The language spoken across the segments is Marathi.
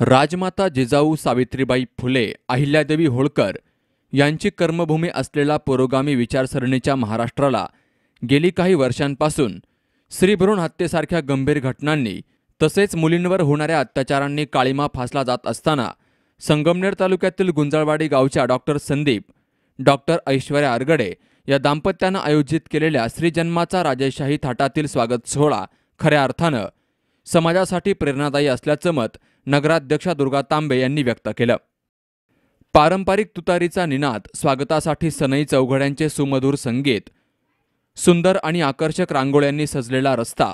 राजमाता जिजाऊ सावित्रीबाई फुले अहिल्यादेवी होळकर यांची कर्मभूमी असलेला पुरोगामी विचारसरणीच्या महाराष्ट्राला गेली काही वर्षांपासून स्त्रीभ्रूण हत्येसारख्या गंभीर घटनांनी तसेच मुलींवर होणाऱ्या अत्याचारांनी काळीमा फासला जात असताना संगमनेर तालुक्यातील गुंजाळवाडी गावच्या डॉक्टर संदीप डॉक्टर ऐश्वर्या आरगडे या दाम्पत्यानं आयोजित केलेल्या श्रीजन्माचा राजेशाही थाटातील स्वागत सोहळा खऱ्या अर्थानं समाजासाठी प्रेरणादायी असल्याचं मत नगराध्यक्षा दुर्गा तांबे यांनी व्यक्त केलं. पारंपरिक तुतारीचा निनाद स्वागतासाठी सनई चौघड्यांचे सुमधुर संगीत सुंदर आणि आकर्षक रांगोळ्यांनी सजलेला रस्ता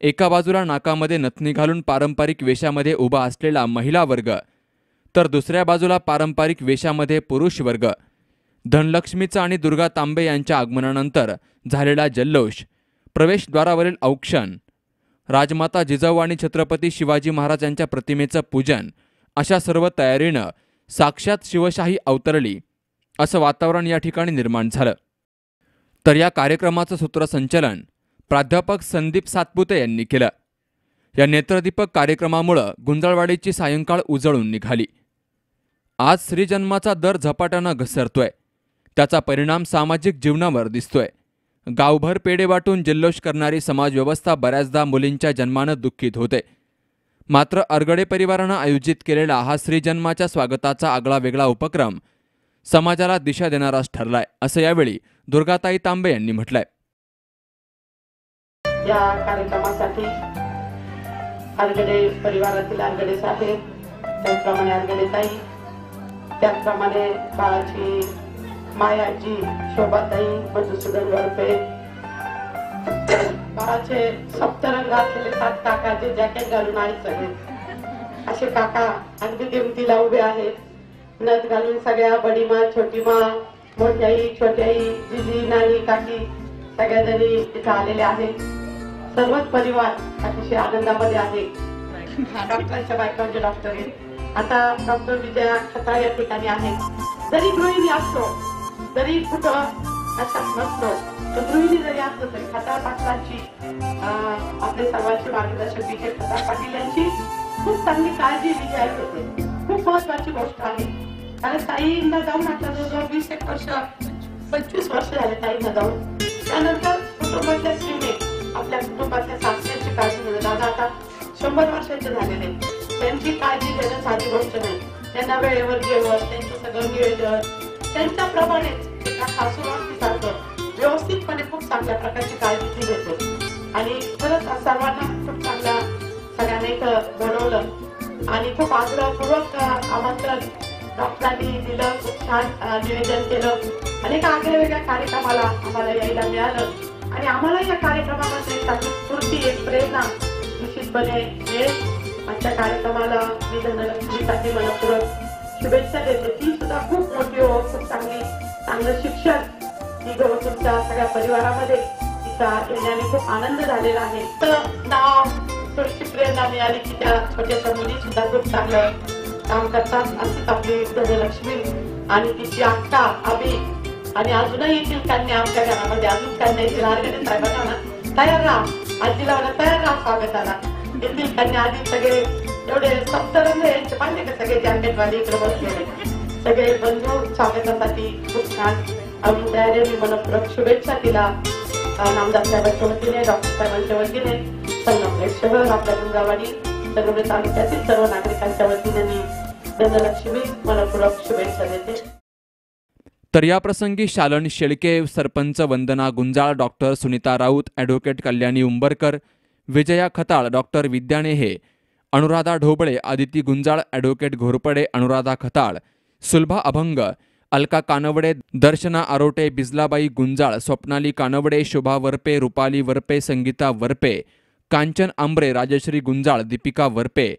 एका बाजूला नाकामध्ये नथनी घालून पारंपरिक वेशामध्ये उभा असलेला महिला वर्ग तर दुसऱ्या बाजूला पारंपरिक वेशामध्ये पुरुष वर्ग धनलक्ष्मीचा आणि दुर्गा तांबे यांच्या आगमनानंतर झालेला जल्लोष प्रवेशद्वारावरील औक्षण राजमाता जिजाऊ आणि छत्रपती शिवाजी महाराज यांच्या प्रतिमेचं पूजन अशा सर्व तयारीनं साक्षात शिवशाही अवतरली असं वातावरण या ठिकाणी निर्माण झालं. तर या कार्यक्रमाचं सूत्रसंचलन प्राध्यापक संदीप सातपुते यांनी केलं. या नेत्रदीपक कार्यक्रमामुळं गुंजळवाडीची सायंकाळ उजळून निघाली. आज श्रीजन्माचा दर झपाट्यानं घसरतोय. त्याचा परिणाम सामाजिक जीवनावर दिसतोय. गावभर पेढे वाटून जल्लोष करणारी समाजव्यवस्था बऱ्याचदा मुलींच्या जन्मानं दुःखित होते. मात्र अरगडे परिवारानं आयोजित केलेला हा श्रीजन्माच्या स्वागताचा आगळा वेगळा उपक्रम समाजाला दिशा देणाराच ठरलाय असं यावेळी दुर्गाताई तांबे यांनी म्हटलंय. या कार्यक्रमासाठी आरगडे परिवारातील आरगडे साहेब त्याचप्रमाणे आरगडे ताई त्याचप्रमाणे बाळाची मायाजी शोभाताई मधुसूदन वरपे बाळाचे सप्तरंग असलेले सात काकाचे जॅकेट घालून आहेत सगळे. असे काका अगदी किमतीला उभे आहेत. नथ घालून सगळ्या बडी मा छोटी मा मोठी आई छोटी आई जिजी नानी काकी सगळ्या जणी इथे आलेले आहेत. सर्वच परिवार अतिशय आनंदामध्ये आहे. डॉक्टरांच्या बायकांचे डॉक्टर आहेत. आता डॉक्टर विजया खताळ या ठिकाणी आहेत. जरी गृहिणी असतो जरी कुठं असा नसतो. तर गृहिणी जरी असलं तरी खता पाटलांची आपले सर्वांचे मार्गदर्शक विजय खताळ पाटील यांची खूप चांगली काळजी विजया होते. खूप महत्वाची गोष्ट आहे. कारण ताईंना जाऊन आता जवळजवळ वीस एक वर्ष पंचवीस वर्ष झाले ताईंना जाऊन. त्यानंतर कुटुंबातल्या स्त्रीने आपल्या कुटुंबातल्या सासऱ्यांची काळजी घेणं दादा आता शंभर वर्षाचे झालेले त्यांची काळजी घेणं साधी गोष्ट नाही. त्यांना वेळेवर जेवण त्यांचं सगळं नियोजन त्यांच्याप्रमाणेच एका सासूरवासीसारखं व्यवस्थितपणे खूप चांगल्या प्रकारची काळजी ती घेते आणि खरंच सर्वांना खूप चांगला सगळ्यांना इथं घडवलं. आणि खूप आग्रहपूर्वक आमंत्रण डॉक्टरांनी दिलं. खूप छान निवेदन केलं. अनेक आगळ्या वेगळ्या कार्यक्रमाला आम्हाला यायला मिळालं. आणि आम्हाला या कार्यक्रमामध्ये काही स्फूर्ती एक प्रेरणा निश्चितपणे मिळेल. आजच्या कार्यक्रमाला मी धनलक्ष्मीसाठी मनपूर्वक. शुभेच्छा देते. ती सुद्धा खूप मोठी हो खूप चांगली चांगलं शिक्षण ती तुमच्या सगळ्या परिवारामध्ये. तिचा येण्याने खूप आनंद झालेला आहे. तर नाव थोडीशी प्रेरणा मिळाली की त्या छोट्याशा मुली सुद्धा खूप चांगलं काम करतात. अशीच आपली धनलक्ष्मी आणि तिची अक्का अभि आणि अजूनही येथील कन्या आमच्या घरामध्ये अजून कन्या येथील आरगडे साहेबांना ना तयार राहा. आजीला तयार राहा स्वागताला. येथील कन्या आधी सगळे एवढे सप्तरंग यांचे पाहिजे का सगळे जॅकेटवाले इकडे बसलेले सगळे बंधू स्वागतासाठी खूप छान अजून तयारी मी मनपूर्वक शुभेच्छा तिला. नामदार साहेबांच्या वतीने डॉक्टर साहेबांच्या वतीने संगमनेर शहर आपल्या गुंगावाडी संगमनेर तालुक्यातील सर्व नागरिकांच्या वतीने मी धनलक्ष्मी मनपूर्वक शुभेच्छा देते. तर याप्रसंगी Shalan Shelke sarpanch Vandana Gunjal doctor Sunita Raut advocate Kalyani Umbarkar Vijaya Khatal doctor Vidya हे Anuradha Dhoble Aditi Gunjal advocate Ghorpade Anuradha Khatal Sulabha Abhang Alka Kanwade Darshana Arote Bijlabai Gunjal Swapnali Kanwade Shobha Warpe Rupali Warpe Sangeeta Warpe Kanchan Aambre Rajashree Gunjal Deepika Warpe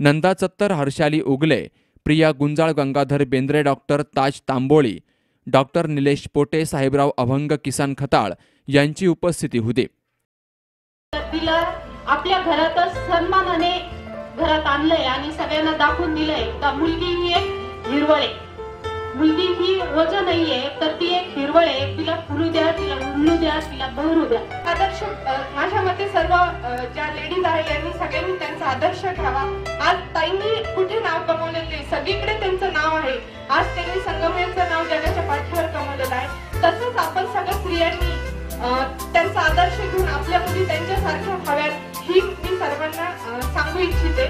Nanda Chattar Harshali Ugale Priya Gunjal Gangadhar Bendre doctor Taj Tamboli doctor Nilesh Pote Sahebrao Abhang Kisan Khatal यांची उपस्थिती होती. आपल्या घरातच सन्मानाने घरात आणलंय आणि सगळ्यांना दाखवून दिलंय. का मुलगी ही एक हिरवळ. आहे मुलगी ही वज नाहीये तर ती एक हिरवळ. आहे तिला फुलू द्या तिला उमलू द्या तिला बहरू द्या. आदर्श माझ्या मते सर्व ज्या लेडीज आहेत यांनी सगळ्यांनी त्यांचा आदर्श घ्यावा आज ताईंनी कुठे नाव कमवलेले सगळीकडे त्यांचं नाव आहे. आज त्यांनी संगमेचं नाव जगाच्या पाठीवर कमवलेलं आहे. तसंच आपण सगळ्या स्त्रियांनी त्यांचा आदर्श घेऊन आपल्या मुली त्यांच्यासारख्या हव्यात. ही मी सर्वांना सांगू इच्छिते.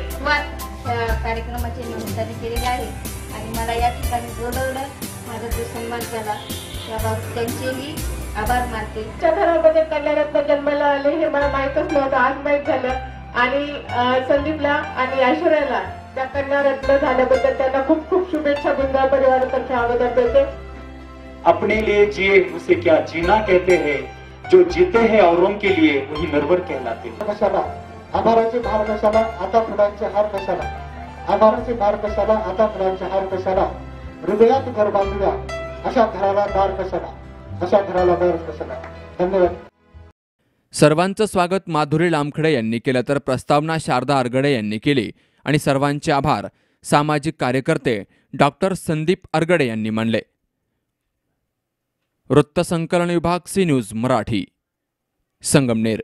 या कार्यक्रमाची निमित्ताने केलेली आहे. आणि मला या ठिकाणी बोलवलं माझा जो सन्मान केला त्याबाबत त्यांचेही आभार मानते. घरामध्ये कन्यारत्न जन्माला आले हे मला माहीतच नव्हतं. आज माहीत झालं. आणि संदीपला आणि ऐश्वर्याला त्या कन्यारत्न झाल्याबद्दल त्यांना खूप खूप शुभेच्छा गुंजा परिवारातर्फे अगोदर देते. अपने लिए जिए उसे क्या जीना कहते हैं? जो जीते हैं औरों के लिए वही नरवर कहलाते हैं। कशाला आभाराचे भार कशाला आता फुलांचे हार कशाला आभाराचे भार कशाला आता फुलांचे हार कशाला हृदयात घर बांधूया अशा घराला दार कशाला अशा घराला दार कशाला धन्यवाद. सर्वांचं स्वागत माधुरी लामखडे यांनी केलं तर प्रस्तावना शारदा आरगडे यांनी केली. आणि सर्वांचे आभार सामाजिक कार्यकर्ते डॉक्टर संदीप अरगडे यांनी मानले. वृत्तसंकलन विभाग सी न्यूज मराठी संगमनेर.